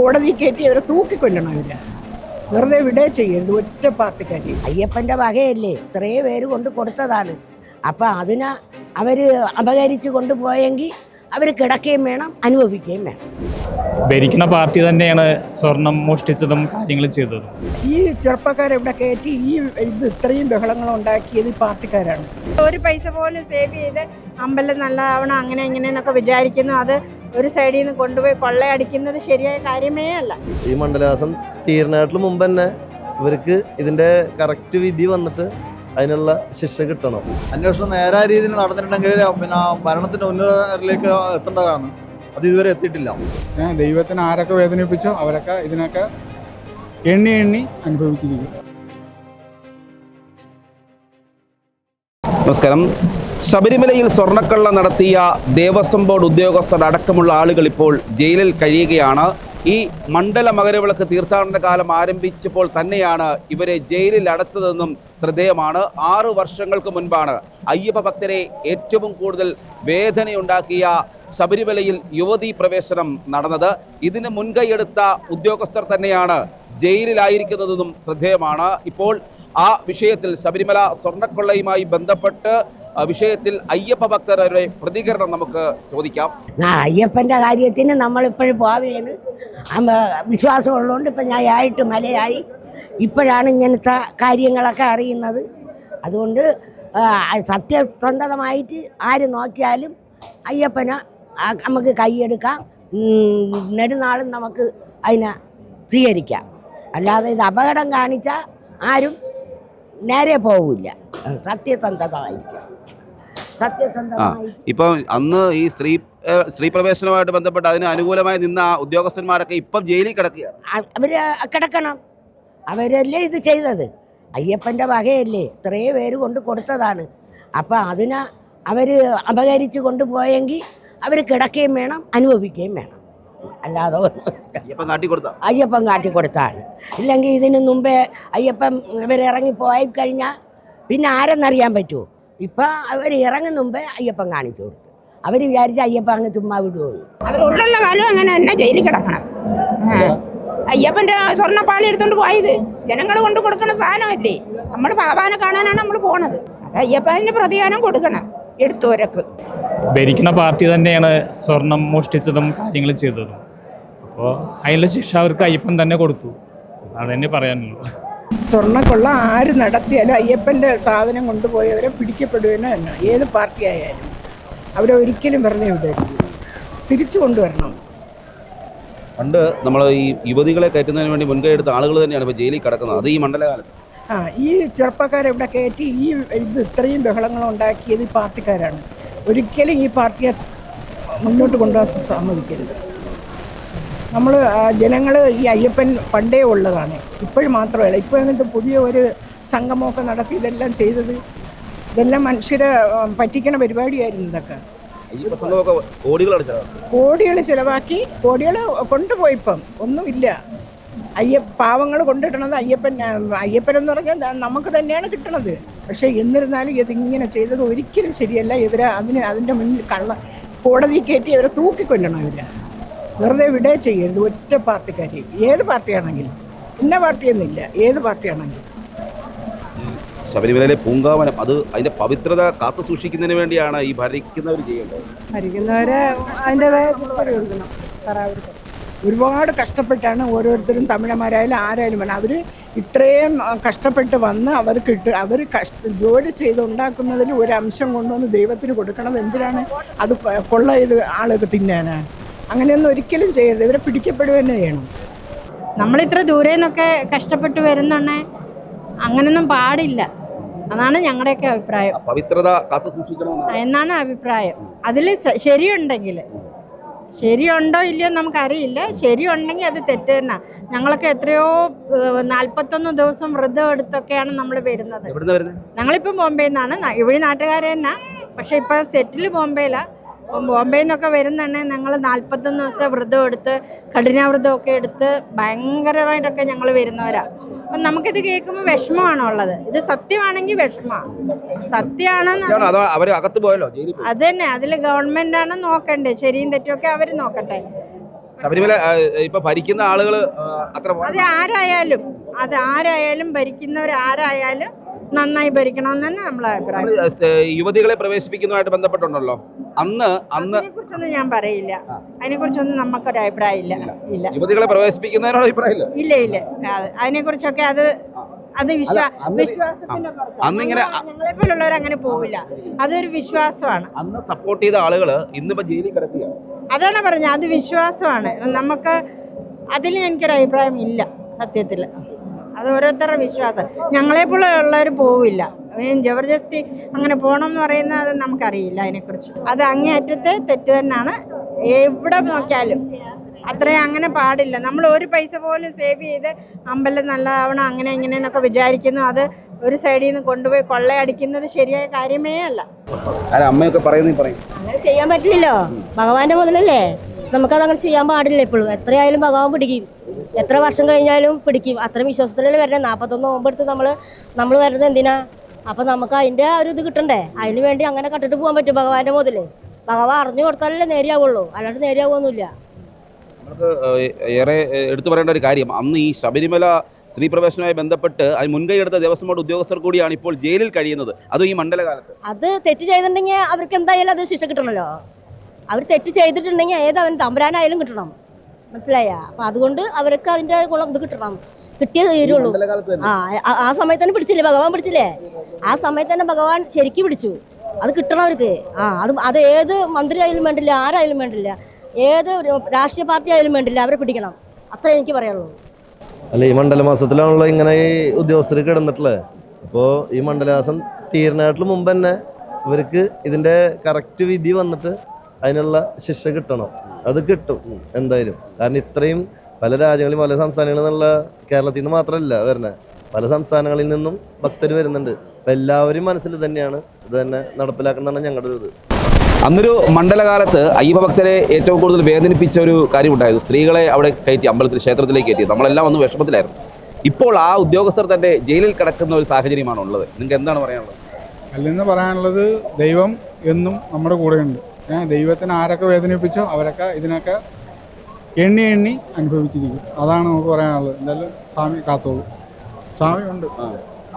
കോടതി കയറ്റി അവരെ തൂക്കിക്കൊല്ലണം അവർ. വെറുതെ വിടേ ചെയ്യരുത് ഒറ്റ പാർട്ടിക്കാരി അയ്യപ്പന്റെ വകയല്ലേ? ഇത്രയും പേര് കൊണ്ട് കൊടുത്തതാണ്. അപ്പം അതിനെ അവർ അപകരിച്ച് കൊണ്ടുപോയെങ്കിൽ അവർ കിടക്കുകയും വേണം അനുഭവിക്കുകയും വേണം. ഭരിക്കുന്ന പാർട്ടി തന്നെയാണ് സ്വർണം മോഷ്ടിച്ചതും കാര്യങ്ങൾ ചെയ്തതും. ഈ ചെറുപ്പക്കാരെ ഇവിടെ കയറ്റി ഈ ഇത് ഇത്രയും ബഹളങ്ങൾ ഉണ്ടാക്കിയത് ഈ പാർട്ടിക്കാരാണ്. ഒരു പൈസ പോലും സേവ് ചെയ്ത് അമ്പലം നല്ലതാവണം അങ്ങനെ ഇങ്ങനെ എന്നൊക്കെ വിചാരിക്കുന്നു. അത് ഒരു സൈഡിൽ നിന്ന് കൊണ്ടുപോയി കൊള്ളയടിക്കുന്നത് ശരിയായ കാര്യമേ അല്ല. ഈ മണ്ഡലവാസം തീരുന്നതിന് മുമ്പ് തന്നെ ഇവർക്ക് ഇതിന്റെ കറക്റ്റ് വിധി വന്നിട്ട് അതിനുള്ള ശിക്ഷ കിട്ടണം. അന്വേഷണം നേരായ രീതിയിൽ നടന്നിട്ടുണ്ടെങ്കിൽ പിന്നെ ഭരണത്തിന്റെ ഉന്നതരിലേക്ക് എത്തേണ്ടതാണ്. അത് ഇതുവരെ എത്തിയിട്ടില്ല. ദൈവത്തിന് ആരൊക്കെ വേദനിപ്പിച്ചോ അവരൊക്കെ ഇതിനൊക്കെ എണ്ണി എണ്ണി അനുഭവിച്ചിരിക്കും. നമസ്കാരം. ശബരിമലയിൽ സ്വർണക്കള്ള നടത്തിയ ദേവസ്വം ബോർഡ് ഉദ്യോഗസ്ഥർ അടക്കമുള്ള ആളുകൾ ഇപ്പോൾ ജയിലിൽ കഴിയുകയാണ്. ഈ മണ്ഡല മകരവിളക്ക് തീർത്ഥാടന കാലം ആരംഭിച്ചപ്പോൾ തന്നെയാണ് ഇവരെ ജയിലിൽ അടച്ചതെന്നും ശ്രദ്ധേയമാണ്. ആറ് വർഷങ്ങൾക്ക് മുൻപാണ് അയ്യപ്പ ഭക്തരെ ഏറ്റവും കൂടുതൽ വേദനയുണ്ടാക്കിയ ശബരിമലയിൽ യുവതീ പ്രവേശനം നടന്നത്. ഇതിന് മുൻകൈയെടുത്ത ഉദ്യോഗസ്ഥർ തന്നെയാണ് ജയിലിലായിരിക്കുന്നതെന്നും ശ്രദ്ധേയമാണ്. ഇപ്പോൾ ആ വിഷയത്തിൽ ശബരിമല സ്വർണക്കൊള്ളയുമായി ബന്ധപ്പെട്ട് വിഷയത്തിൽ അയ്യപ്പ ഭക്തരുടെ പ്രതികരണം നമുക്ക് ചോദിക്കാം. അയ്യപ്പന്റെ കാര്യത്തിന് നമ്മളിപ്പോഴും പോവുകയാണ് വിശ്വാസം ഉള്ളതുകൊണ്ട് ഇപ്പം ഞാൻ ആയിട്ട് മലയായി. ഇപ്പോഴാണ് ഇങ്ങനത്തെ കാര്യങ്ങളൊക്കെ അറിയുന്നത്. അതുകൊണ്ട് സത്യസന്ധതമായിട്ട് ആര് നോക്കിയാലും അയ്യപ്പനെ നമുക്ക് കൈയെടുക്കാം. നെടുനാളും നമുക്ക് അതിനെ സ്വീകരിക്കാം. അല്ലാതെ ഇത് അപകടം കാണിച്ചാൽ ആരും നേരെ പോവില്ല. സത്യസന്ധതമായിരിക്കും സത്യസന്ധമായി ഇപ്പം അന്ന് ഈ സ്ത്രീ സ്ത്രീ പ്രവേശനവുമായിട്ട് ബന്ധപ്പെട്ട് അതിന് അനുകൂലമായി നിന്ന ആ ഉദ്യോഗസ്ഥന്മാരൊക്കെ ഇപ്പം ജയിലിൽ കിടക്കുകയാണ്. അവർ കിടക്കണം. അവരല്ലേ ഇത് ചെയ്തത്? അയ്യപ്പന്റെ വകയല്ലേ? ഇത്രയും പേര് കൊണ്ട് കൊടുത്തതാണ്. അപ്പം അതിനെ അവർ അപകരിച്ച് കൊണ്ടുപോയെങ്കിൽ അവർ കിടക്കുകയും വേണം അനുഭവിക്കുകയും വേണം. അല്ലാതെ അയ്യപ്പൻ കാട്ടി കൊടുത്ത? അയ്യപ്പൻ കാട്ടി കൊടുത്താണ്. ഇല്ലെങ്കിൽ ഇതിന് മുമ്പേ അയ്യപ്പൻ ഇവരിറങ്ങി പോയി കഴിഞ്ഞാൽ പിന്നെ ആരെന്നറിയാൻ പറ്റുമോ ഇപ്പം അവർ ഇറങ്ങും മുമ്പേ അയ്യപ്പൻ കാണിച്ചു കൊടുത്തു. അവർ വിചാരിച്ച അയ്യപ്പൻ അങ്ങ് ചുമ്മാ വിടുമെന്ന് അവരുള്ള കാലം അങ്ങനെ തന്നെ ജയിലിൽ കിടക്കണം. അയ്യപ്പന്റെ അയ്യപ്പന്റെ സ്വർണപ്പാളി എടുത്തോണ്ട് പോയത്. ജനങ്ങൾ കൊണ്ട് കൊടുക്കുന്ന സാധനമല്ലേ? നമ്മൾ ഭഗവാനെ കാണാനാണ് നമ്മൾ പോണത്. അത് അയ്യപ്പന് പ്രതികാരം കൊടുക്കണം എടുത്തവരൊക്കെ. ഭരിക്കുന്ന പാർട്ടി തന്നെയാണ് സ്വർണം മോഷ്ടിച്ചതും കാര്യങ്ങൾ ചെയ്തതും. അപ്പോൾ അതിനുള്ള ശിക്ഷ അവർക്ക് അയ്യപ്പൻ തന്നെ കൊടുത്തു. അതന്നെ പറയാനുള്ളൂ സ്വർണക്കൊള്ള ആര് നടത്തിയാലും അയ്യപ്പന്റെ സാധനം കൊണ്ടുപോയവരെ പിടിക്കപ്പെടുവനോ എന്നോ ഏത് പാർട്ടി ആയാലും അവരെ ഒരിക്കലും വെറുതെ വിടരുത്. തിരിച്ചു കൊണ്ടുവരണം. പണ്ട് നമ്മൾ ഈ യുവതികളെ കയറ്റുന്നതിന് വേണ്ടി മുൻകൈ എടുത്ത ആളുകൾ തന്നെയാണ് ഇപ്പോൾ ജയിലിൽ കിടക്കുന്നത്. അത് ഈ മണ്ഡലകാലത്ത്. ആ ഈ ചെറുപ്പക്കാരെ ഇവിടെ കയറ്റി ഈ ഇത് ഇത്രയും ബഹളങ്ങൾ ഉണ്ടാക്കിയത് ഈ പാർട്ടിക്കാരാണ്. ഒരിക്കലും ഈ പാർട്ടിയെ മുന്നോട്ട് കൊണ്ടുപോകാൻ സമ്മതിക്കരുത് നമ്മൾ ജനങ്ങൾ ഈ അയ്യപ്പൻ പണ്ടേ ഉള്ളതാണ്. ഇപ്പോഴും മാത്രമല്ല ഇപ്പോൾ എന്നിട്ട് പുതിയ ഒരു സംഗമമൊക്കെ നടത്തി ഇതെല്ലാം ചെയ്തത്. ഇതെല്ലാം മനുഷ്യരെ പറ്റിക്കണ പരിപാടിയായിരുന്നു ഇതൊക്കെ. അയ്യപ്പ കോടികൾ ചിലവാക്കി കോടികൾ കൊണ്ടുപോയിപ്പം. ഒന്നുമില്ല. അയ്യ പാവങ്ങൾ കൊണ്ടിടണത് അയ്യപ്പൻ അയ്യപ്പൻ എന്ന് പറഞ്ഞാൽ നമുക്ക് തന്നെയാണ് കിട്ടണത്. പക്ഷേ എന്നിരുന്നാലും ഇതിങ്ങനെ ചെയ്തത് ഒരിക്കലും ശരിയല്ല. ഇവരെ അതിന് അതിന്റെ മുന്നിൽ കള്ള കോടതി കയറ്റി അവരെ തൂക്കിക്കൊല്ലണം ഇവരെ. വെറുതെ വിടേ ചെയ്യരുത്. ഒറ്റ പാർട്ടിക്കാരി. ഏത് പാർട്ടിയാണെങ്കിലും. ഇന്ന പാർട്ടിയൊന്നുമില്ല. ഏത് പാർട്ടിയാണെങ്കിലും. ശബരിമലയിലെ പൂങ്കാവനം അത് അതിന്റെ പവിത്രത കാത്തു സൂക്ഷിക്കുന്നതിന് വേണ്ടിയാണ് ഈ ഭരിക്കുന്നവർ ചെയ്യേണ്ടത് ഭരിക്കുന്നവരെ അതിന്റെതായ ഒരുപാട് കഷ്ടപ്പെട്ടാണ് ഓരോരുത്തരും തമിഴന്മാരായാലും ആരായാലും വേണം. അവർ ഇത്രയും കഷ്ടപ്പെട്ട് വന്ന് അവർക്ക് ഇട്ട് അവർ കഷ്ട ജോലി ചെയ്ത് ഉണ്ടാക്കുന്നതിൽ ഒരു അംശം കൊണ്ടുവന്ന് ദൈവത്തിന് കൊടുക്കണത് എന്തിനാണ് അത് കൊള്ള ചെയ്ത് ആളൊക്കെ തിന്നാനാണ്? അങ്ങനെയൊന്നും ഒരിക്കലും ചെയ്യരുത്. ഇവരെ പിടിക്കപ്പെടുക തന്നെ ചെയ്യണം. നമ്മളിത്ര ദൂരെ നിന്നൊക്കെ കഷ്ടപ്പെട്ട് വരുന്നുണ്ടെ അങ്ങനൊന്നും പാടില്ല. അതാണ് ഞങ്ങളുടെയൊക്കെ അഭിപ്രായം. പവിത്രത കാത്തു സൂക്ഷിക്കണം എന്നാണ് അഭിപ്രായം. അതിൽ ശരിയുണ്ടെങ്കിൽ ശരിയുണ്ടോ ഇല്ലയോ നമുക്കറിയില്ല. ശരിയുണ്ടെങ്കിൽ അത് തെറ്റ് തന്നെ. ഞങ്ങളൊക്കെ എത്രയോ നാൽപ്പത്തൊന്ന് ദിവസം വ്രതം എടുത്തൊക്കെയാണ് നമ്മൾ വരുന്നത്. എവിടുന്ന് വരുന്നത് ഞങ്ങളിപ്പം ബോംബെയിൽ നിന്നാണ്. ഇവിടെ നാട്ടുകാർ തന്നെ. പക്ഷെ ഇപ്പം സെറ്റിൽ ബോംബെയിലാണ് അപ്പം ബോംബെയിൽ നിന്നൊക്കെ വരുന്നുണ്ടെങ്കിൽ ഞങ്ങൾ നാൽപ്പത്തൊന്ന് ദിവസത്തെ വ്രതം എടുത്ത് കഠിനാവ്രതമൊക്കെ എടുത്ത് ഭയങ്കരമായിട്ടൊക്കെ ഞങ്ങൾ വരുന്നവരാണ് അപ്പം നമുക്കിത് കേൾക്കുമ്പോൾ വിഷമമാണോ ഉള്ളത്? ഇത് സത്യമാണെങ്കിൽ വിഷമമാണ് സത്യമാണെന്ന്. അത് തന്നെ അതിൽ ഗവൺമെന്റാണ് നോക്കണ്ടേ. ശരിയും തെറ്റുമൊക്കെ അവർ നോക്കട്ടെ. ശബരിമല ഇപ്പൊ ഭരിക്കുന്ന ആളുകൾ അത്ര അത് ആരായാലും അത് ആരായാലും ഭരിക്കുന്നവരാരായാലും നന്നായി ഭരിക്കണമെന്ന് തന്നെ നമ്മളെ അഭിപ്രായം. യുവതികളെ പ്രവേശിപ്പിക്കുന്നതുമായിട്ട് ബന്ധപ്പെട്ടുണ്ടല്ലോ. അന്ന് അന്ന് കുറിച്ചൊന്നും ഞാൻ പറയില്ല. അതിനെ കുറിച്ചൊന്നും നമുക്കൊരു അഭിപ്രായം ഇല്ല. ഇല്ല. യുവതികളെ പ്രവേശിപ്പിക്കുന്നതിനോട് അഭിപ്രായമില്ല ഇല്ല. ഇല്ല അതിനെ കുറിച്ചൊക്കെ അത് അത് വിശ്വാ വിശ്വാസത്തിന്റെ. അന്നിങ്ങനെ ഞങ്ങളെ- ഞങ്ങളെ പോലുള്ളവർ അങ്ങനെ പോവില്ല. അതൊരു വിശ്വാസമാണ്. അന്ന് സപ്പോർട്ട് ചെയ്ത ആളുകൾ ഇന്നിപ്പോ ജയിലിൽ കിടക്കുകയാണ്. അതാണ് പറഞ്ഞത്. അത് വിശ്വാസമാണ്. നമുക്ക് അതിൽ എനിക്കൊരു അഭിപ്രായം ഇല്ല സത്യത്തിൽ അത് ഓരോരുത്തരുടെ വിശ്വാസം. ഞങ്ങളെപ്പോലെ ഉള്ളവർ പോവില്ല. ജബർദസ്തി അങ്ങനെ പോകണം എന്ന് പറയുന്നത് അത് നമുക്കറിയില്ല അതിനെക്കുറിച്ച്. അത് അങ്ങേയറ്റത്തെ തെറ്റ് തന്നെയാണ്. എവിടെ നോക്കിയാലും അത്രയും അങ്ങനെ പാടില്ല. നമ്മൾ ഒരു പൈസ പോലും സേവ് ചെയ്ത് അമ്പലം നല്ലതാവണം അങ്ങനെ ഇങ്ങനെ എന്നൊക്കെ വിചാരിക്കുന്നു. അത് ഒരു സൈഡിൽ നിന്ന് കൊണ്ടുപോയി കൊള്ളയടിക്കുന്നത് ശരിയായ കാര്യമേ അല്ല. അല്ല അമ്മയൊക്കെ പറയുന്നേ പറയും. അങ്ങനെ ചെയ്യാൻ പറ്റില്ലല്ലോ. ഭഗവാന്റെ മുതലല്ലേ? നമുക്കത് അങ്ങനെ ചെയ്യാൻ പാടില്ല എപ്പോഴും എത്രയായാലും ഭഗവാൻ പിടിക്കും. എത്ര വർഷം കഴിഞ്ഞാലും പിടിക്കും. അത്ര വിശ്വാസത്തിലല്ലേ വരണേ? നാൽപ്പത്തൊന്ന് നോമ്പെടുത്ത് നമ്മൾ നമ്മൾ വരുന്നത് എന്തിനാ? അപ്പം നമുക്ക് അതിന്റെ ഒരു ഇത് കിട്ടണ്ടേ? അതിന് വേണ്ടി അങ്ങനെ കട്ടിട്ട് പോകാൻ പറ്റും ഭഗവാന്റെ മുതൽ ഭഗവാൻ അറിഞ്ഞു കൊടുത്താലല്ലേ നേരെയാവുള്ളൂ. അല്ലാണ്ട് നേരെയാവുമൊന്നുമില്ല നമുക്ക് ഏറെ എടുത്തു പറയേണ്ട ഒരു കാര്യം. അന്ന് ഈ ശബരിമല സ്ത്രീ പ്രവേശനവുമായി ബന്ധപ്പെട്ട് അത് മുൻകൈ എടുത്ത ദേവസ്വം ബോർഡ് ഉദ്യോഗസ്ഥർ കൂടിയാണ് ഇപ്പോൾ ജയിലിൽ കഴിയുന്നത്. അതും ഈ മണ്ഡലകാലത്ത്. അത് തെറ്റ് ചെയ്തിട്ടുണ്ടെങ്കിൽ അവർക്ക് എന്തായാലും അത് ശിക്ഷ കിട്ടണമല്ലോ അവർ തെറ്റ് ചെയ്തിട്ടുണ്ടെങ്കിൽ ഏത് അവൻ തമ്പുരാനായാലും കിട്ടണം. മനസ്സിലായ? അപ്പം അതുകൊണ്ട് അവർക്ക് അതിന്റെ ഗുണം ഇത് കിട്ടണം. കിട്ടിയേ തീരുള്ളൂ. ആ ആ- സമയത്ത് തന്നെ പിടിച്ചില്ലേ? ഭഗവാൻ പിടിച്ചില്ലേ? ആ സമയത്ത് തന്നെ ഭഗവാൻ ശരിക്കും പിടിച്ചു. അത് കിട്ടണം അവർക്ക്. ആ അത് അത് ഏത് മന്ത്രി ആയാലും വേണ്ടില്ല ആരായാലും വേണ്ടില്ല ഏത് രാഷ്ട്രീയ പാർട്ടി ആയാലും വേണ്ടില്ല അവരെ പിടിക്കണം. അത്രേ എനിക്ക് പറയുള്ളൂ അല്ല ഈ മണ്ഡല മാസത്തിലാണല്ലോ ഇങ്ങനെ ഈ ഉദ്യോഗസ്ഥർ കിടന്നിട്ടുള്ളത് അപ്പോൾ ഈ മണ്ഡലമാസം തീരുന്നതായിട്ടുള്ള മുമ്പ് തന്നെ ഇവർക്ക് ഇതിന്റെ കറക്റ്റ് വിധി വന്നിട്ട് അതിനുള്ള ശിക്ഷ കിട്ടണം. അത് കിട്ടും എന്തായാലും. കാരണം ഇത്രയും പല രാജ്യങ്ങളിലും പല സംസ്ഥാനങ്ങളിൽ നിന്നുള്ള കേരളത്തിൽ നിന്ന് മാത്രമല്ല വരുന്നത് പല സംസ്ഥാനങ്ങളിൽ നിന്നും ഭക്തർ വരുന്നുണ്ട്. അപ്പം എല്ലാവരും മനസ്സിൽ തന്നെയാണ് ഇത് തന്നെ നടപ്പിലാക്കുന്നതാണ് ഞങ്ങളുടെ ഒരു ഇത് അന്നൊരു മണ്ഡലകാലത്ത് അയ്യപ്പഭക്തരെ ഏറ്റവും കൂടുതൽ വേദനിപ്പിച്ച ഒരു കാര്യം കാര്യമുണ്ടായത് സ്ത്രീകളെ അവിടെ കയറ്റി അമ്പലത്തിൽ ക്ഷേത്രത്തിലേക്ക് കയറ്റി നമ്മളെല്ലാം ഒന്ന് വിഷമത്തിലായിരുന്നു. ഇപ്പോൾ ആ ഉദ്യോഗസ്ഥർ തന്നെ ജയിലിൽ കിടക്കുന്ന ഒരു സാഹചര്യമാണ് ഉള്ളത് നിങ്ങൾക്ക് എന്താണ് പറയാനുള്ളത്? അല്ലെന്ന് പറയാനുള്ളത് ദൈവം എന്നും നമ്മുടെ കൂടെയുണ്ട്. ദൈവത്തിന് ആരൊക്കെ വേദനിപ്പിച്ചോ അവരൊക്കെ ഇതിനൊക്കെ എണ്ണി എണ്ണി അനുഭവിച്ചിരിക്കും. അതാണ് നമുക്ക് പറയാനുള്ളത്. എന്തായാലും സ്വാമി കാത്തോളൂ. സ്വാമി ഉണ്ട്.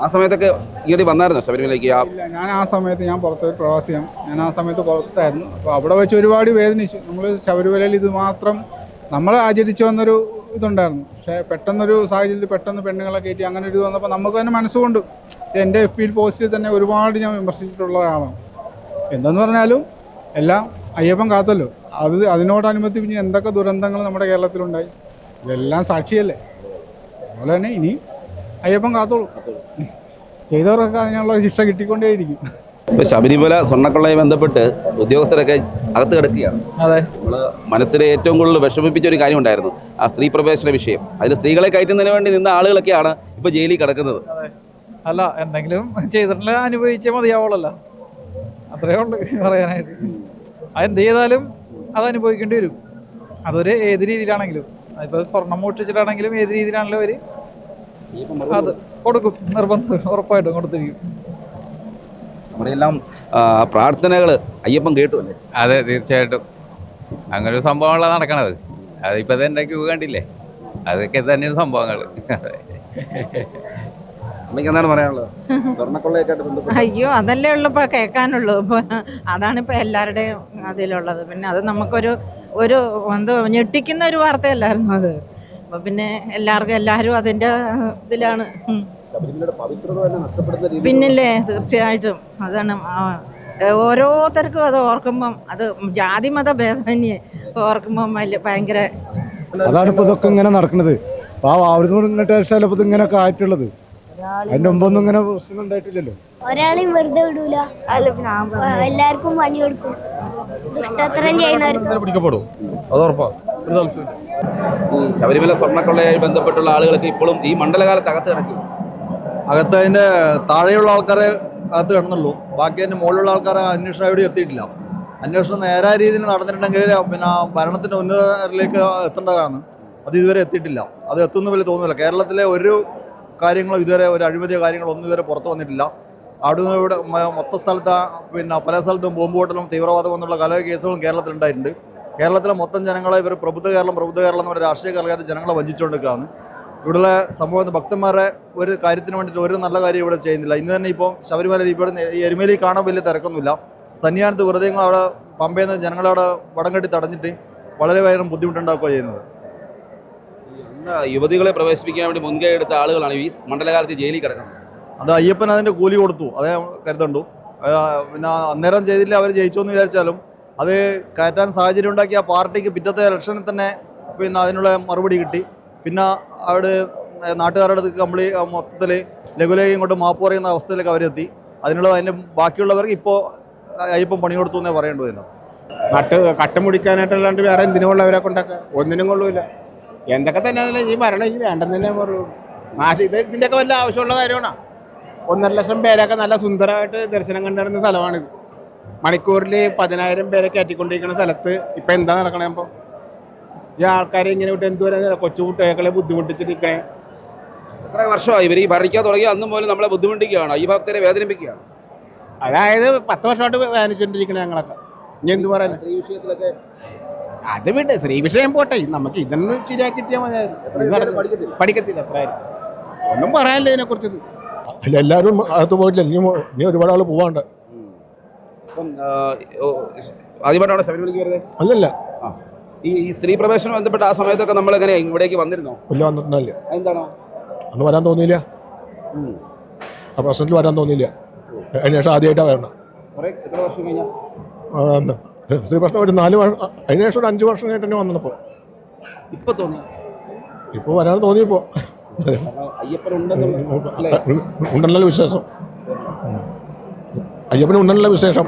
ആ സമയത്തൊക്കെ ഇങ്ങോട്ട് വന്നായിരുന്നു ശബരിമലയ്ക്ക്? ഇല്ല ഞാൻ ആ സമയത്ത് ഞാൻ പുറത്ത് പ്രവാസിയാണ്. ഞാൻ ആ സമയത്ത് പുറത്തായിരുന്നു. അപ്പോൾ അവിടെ വെച്ച് ഒരുപാട് വേദനിച്ചു. നമ്മൾ ശബരിമലയിൽ ഇത് മാത്രം നമ്മൾ ആചരിച്ചു വന്നൊരു ഇതുണ്ടായിരുന്നു. പക്ഷേ പെട്ടെന്നൊരു സാഹചര്യത്തിൽ പെട്ടെന്ന് പെണ്ണുങ്ങളെ കയറ്റി അങ്ങനെ ഒരു വന്നപ്പോൾ നമുക്ക് തന്നെ മനസ്സുകൊണ്ട് എന്റെ എഫ് പിയിൽ പോസ്റ്റിൽ തന്നെ ഒരുപാട് ഞാൻ വിമർശിച്ചിട്ടുള്ള ഒരാളാണ്. എന്തെന്ന് പറഞ്ഞാലും എല്ലാം അയ്യപ്പൻ കാത്തല്ലോ. അത് അതിനോടനുബന്ധിച്ച് എന്തൊക്കെ ദുരന്തങ്ങൾ നമ്മുടെ കേരളത്തിലുണ്ടായി? ഇതെല്ലാം സാക്ഷിയല്ലേ? അതുപോലെ തന്നെ ഇനിയും അയ്യപ്പൻ കാത്തോളൂ. ചെയ്തവർക്കൊക്കെ അതിനുള്ള ശിക്ഷ കിട്ടിക്കൊണ്ടേയിരിക്കും. ഇപ്പൊ ശബരിമല സ്വർണക്കൊള്ളയെ ബന്ധപ്പെട്ട് ഉദ്യോഗസ്ഥരൊക്കെ അകത്ത് കിടക്കുകയാണ്. അതെ. നമ്മൾ മനസ്സിലെ ഏറ്റവും കൂടുതൽ വിഷമിപ്പിച്ച ഒരു കാര്യം ഉണ്ടായിരുന്നു ആ സ്ത്രീ പ്രവേശന വിഷയം. അതിൽ സ്ത്രീകളെ കയറ്റുന്നതിന് വേണ്ടി നിന്ന ആളുകളൊക്കെയാണ് ഇപ്പൊ ജയിലിൽ കിടക്കുന്നത്. അല്ല എന്തെങ്കിലും ചെയ്തിട്ടില്ല അനുഭവിച്ചേ മതിയാവുള്ളല്ലോ. അത്രേ ഉണ്ട് പറയാനായിട്ട്. അതെന്ത് ചെയ്താലും അത് അനുഭവിക്കേണ്ടി വരും. അതൊരു ഏത് രീതിയിലാണെങ്കിലും. അതിപ്പോൾ സ്വർണം മോഷ്ടിച്ചിട്ടാണെങ്കിലും ഏത് രീതിയിലാണെങ്കിലും അവർ അത് കൊടുക്കും. നിർബന്ധം ഉറപ്പായിട്ടും കൊടുത്തിരിക്കും. നമ്മുടെ എല്ലാം പ്രാർത്ഥനകൾ അയ്യപ്പൻ കേട്ടു അല്ലേ? അതെ തീർച്ചയായിട്ടും. അങ്ങനെ ഒരു സംഭവങ്ങളാണ് നടക്കണത്. അതിപ്പോൾ തന്നെ ക്യൂ കണ്ടില്ലേ? അതൊക്കെ തന്നെയാണ് സംഭവങ്ങൾ അമ്മയ്ക്ക് എന്താണ് പറയാനുള്ളത്? സ്വർണക്കൊള്ളയൊക്കെ ആയിട്ട് ബന്ധപ്പെട്ട്. അയ്യോ അതല്ലേ ഉള്ളൂ ഇപ്പോൾ കേൾക്കാനുള്ളൂ. ഇപ്പോൾ അതാണ് ഇപ്പോൾ എല്ലാവരുടെയും അതിലുള്ളത്. പിന്നെ അത് നമുക്കൊരു ഒരു എന്തോ ഞെട്ടിക്കുന്ന ഒരു വാർത്തയല്ലായിരുന്നു അത്. അപ്പോൾ പിന്നെ എല്ലാവർക്കും എല്ലാവരും അതിന്റെ ഇതിലാണ്. ശബരിമലയുടെ പവിത്രത തന്നെ നഷ്ടപ്പെടുന്ന രീതിയിൽ പിന്നില്ലേ തീർച്ചയായിട്ടും. അതാണ് ഓരോരുത്തർക്കും അത് ഓർക്കുമ്പം അത് ജാതി മത ഭേദന്യെ ഓർക്കുമ്പം വലിയ ഭയങ്കര അതാണ് ഇപ്പോൾ ഇതൊക്കെ ഇങ്ങനെ നടക്കുന്നത് ആ അവിടുന്ന് ഇങ്ങോട്ട് ഇങ്ങനെയൊക്കെ ആയിട്ടുള്ളത് അതിന്റെ മുമ്പൊന്നും ഇങ്ങനെ പ്രശ്നം ഉണ്ടായിട്ടില്ലല്ലോ? ഒരാളെയും വെറുതെ വിടൂല. എല്ലാവർക്കും പണി കൊടുക്കും. ദുഷ്ടത്രം ചെയ്യുന്നവർക്ക്. പിടിക്കപ്പെടും. അത് ഉറപ്പാണ് ഒരു സംശയമില്ല ഈ ശബരിമല സ്വർണക്കൊള്ളയായി ബന്ധപ്പെട്ടുള്ള ആളുകളൊക്കെ ഇപ്പോഴും ഈ മണ്ഡലകാലത്ത് അകത്ത് കിടക്കും. അകത്ത് അതിന്റെ താഴെയുള്ള ആൾക്കാരെ അകത്ത് കിടന്നുള്ളൂ. ബാക്കി അതിന്റെ മുകളിലുള്ള ആൾക്കാരെ അന്വേഷണം എവിടെ എത്തിയിട്ടില്ല. അന്വേഷണം നേരായ രീതിയിൽ നടന്നിട്ടുണ്ടെങ്കിൽ പിന്നെ ഭരണത്തിന്റെ ഉന്നതരിലേക്ക് എത്തേണ്ടതാണ്. അത് ഇതുവരെ എത്തിയിട്ടില്ല. അത് എത്തുന്ന പോലെ തോന്നുന്നില്ല. കേരളത്തിലെ ഒരു കാര്യങ്ങളും ഇതുവരെ ഒരു അഴിമതിയോ കാര്യങ്ങളോ ഒന്നും ഇതുവരെ പുറത്തു വന്നിട്ടില്ല. അവിടുന്ന് ഇവിടെ മൊത്ത സ്ഥലത്ത് പിന്നെ പല സ്ഥലത്തും ബോംബ് പൊട്ടലും തീവ്രവാദം എന്നുള്ള കല കേസുകളും കേരളത്തിൽ ഉണ്ടായിട്ടുണ്ട് കേരളത്തിലെ മൊത്തം ജനങ്ങളെ ഇവർ പ്രബുദ്ധ കേരളം പ്രബുദ്ധ കേരളം എന്ന് പറഞ്ഞ രാഷ്ട്രീയ കേരളത്തെ ജനങ്ങളെ വഞ്ചിച്ചുകൊണ്ടിരിക്കുകയാണ്. ഇവിടെയുള്ള സംഭവം ഭക്തന്മാരെ ഒരു കാര്യത്തിന് വേണ്ടിയിട്ട് ഒരു നല്ല കാര്യം ഇവിടെ ചെയ്യുന്നില്ല. ഇന്ന് തന്നെ ഇപ്പോൾ ശബരിമല ഇവിടെ എരുമേലി കാണാൻ വലിയ തിരക്കൊന്നുമില്ല. സന്നിധാനത്ത് വെറുതെ അവിടെ പമ്പയിൽ നിന്ന് ജനങ്ങളവിടെ വടം കെട്ടി തടഞ്ഞിട്ട് വളരെ വേഗം ബുദ്ധിമുട്ടുണ്ടാക്കുകയാണ് ചെയ്യുന്നത്. യുവതികളെ പ്രവേശിപ്പിക്കാൻ വേണ്ടി മുൻകൈ എടുത്ത ആളുകളാണ് ഈ മണ്ഡലകാലത്ത് ജയിലിൽ കിടക്കുന്നത്. അത് അയ്യപ്പൻ അതിന്റെ കൂലി കൊടുത്തു അതേ കരുതണ്ടു പിന്നെ അന്നേരം ചെയ്തില്ല അവർ ജയിച്ചു എന്ന് വിചാരിച്ചാലും അത് കയറ്റാൻ സാഹചര്യം ഉണ്ടാക്കിയ ആ പാർട്ടിക്ക് പിറ്റത്തെ ഇലക്ഷനിൽ തന്നെ പിന്നെ അതിനുള്ള മറുപടി കിട്ടി. പിന്നെ അവിടെ നാട്ടുകാരുടെ അടുത്ത് കംപ്ലീ മൊത്തത്തിൽ ലഘുലേഖയും കൊണ്ട് മാപ്പ് പറയുന്ന അവസ്ഥയിലേക്ക് അവരെത്തി. അതിനുള്ള അതിന്റെ ബാക്കിയുള്ളവർക്ക് ഇപ്പോൾ അയ്യപ്പം പണി കൊടുത്തു എന്നേ പറയേണ്ടതില്ല. നട്ട് കട്ടമുടിക്കാനായിട്ടല്ലാണ്ട് വേറെ എന്തിനും കൊള്ളവരെ കൊണ്ടൊക്കെ ഒന്നിനും കൊള്ളൂല. എന്തൊക്കെ തന്നെ ഈ മരണം ഇനി വേണ്ടെന്ന് തന്നെ പറയുള്ളൂ നാശ. ഇത് ഇതിന്റെയൊക്കെ വല്ല ആവശ്യമുള്ള കാര്യമാണോ? ഒന്നര ലക്ഷം പേരൊക്കെ നല്ല സുന്ദരമായിട്ട് ദർശനം കണ്ടിരുന്ന സ്ഥലമാണിത്. മണിക്കൂറിൽ പതിനായിരം പേരെ കയറ്റിക്കൊണ്ടിരിക്കുന്ന സ്ഥലത്ത് ഇപ്പം എന്താ നടക്കണേ അപ്പോൾ ഈ ആൾക്കാരെ ഇങ്ങനെ വിട്ട് എന്തുവരെ കൊച്ചു കുട്ടികളെ ബുദ്ധിമുട്ടിച്ചിരിക്കണേ? എത്ര വർഷമായി ഇവർ ഈ ഭരിക്കാൻ തുടങ്ങി? അന്നും പോലും നമ്മളെ ബുദ്ധിമുട്ടിക്കുകയാണ്. ഈ ഭക്തരെ വേദനിപ്പിക്കുകയാണ്. അതായത് പത്ത് വർഷമായിട്ട് വേദനിച്ചുകൊണ്ടിരിക്കണേ ഞങ്ങളൊക്കെ. ഇനി എന്ത് പറയാൻ ഈ വിഷയത്തിലൊക്കെ അത് വിട്ട് സ്ത്രീ വിഷയം പോട്ടെ. നമുക്ക് ഇതൊന്നും ശരിയാക്കി കിട്ടിയാൽ മതിയായിരുന്നു. പഠിക്കത്തില്ല? അത്രയായിരുന്നു ഒന്നും പറയാനില്ല ഇതിനെക്കുറിച്ച് അല്ല എല്ലാവരും അകത്ത് പോയിട്ടില്ല. ഇനി ഇനി ഒരുപാട് ആൾ പോവാണ്ട്. ആദ്യമായിട്ടാണ് ശബരിമലയ്ക്ക് വരുന്നത്? അല്ലല്ല. ഈ ഈ സ്ത്രീ പ്രവേശനം ബന്ധപ്പെട്ട ആ സമയത്തൊക്കെ നമ്മൾ എങ്ങനെ ഇവിടേക്ക് വന്നിരുന്നോ? ഇല്ല വന്നിട്ടില്ല. എന്താണ് അന്ന് വരാൻ തോന്നിയില്ല. ആ പ്രശ്നത്തിൽ വരാൻ തോന്നിയില്ല. അതിനുശേഷം ആദ്യമായിട്ടാണ് വരണം. എത്ര വർഷം കഴിഞ്ഞാൽ പ്രശ്നം ഒരു നാല് വർഷം അതിന് ശേഷം ഒരു അഞ്ച് വർഷം കഴിഞ്ഞിട്ട് തന്നെ വന്നപ്പോൾ ഇപ്പൊ തോന്നി ഇപ്പോൾ വരാൻ തോന്നിയപ്പോൾ ഉണ്ടല്ലോ വിശേഷം അയ്യപ്പന് വിശേഷം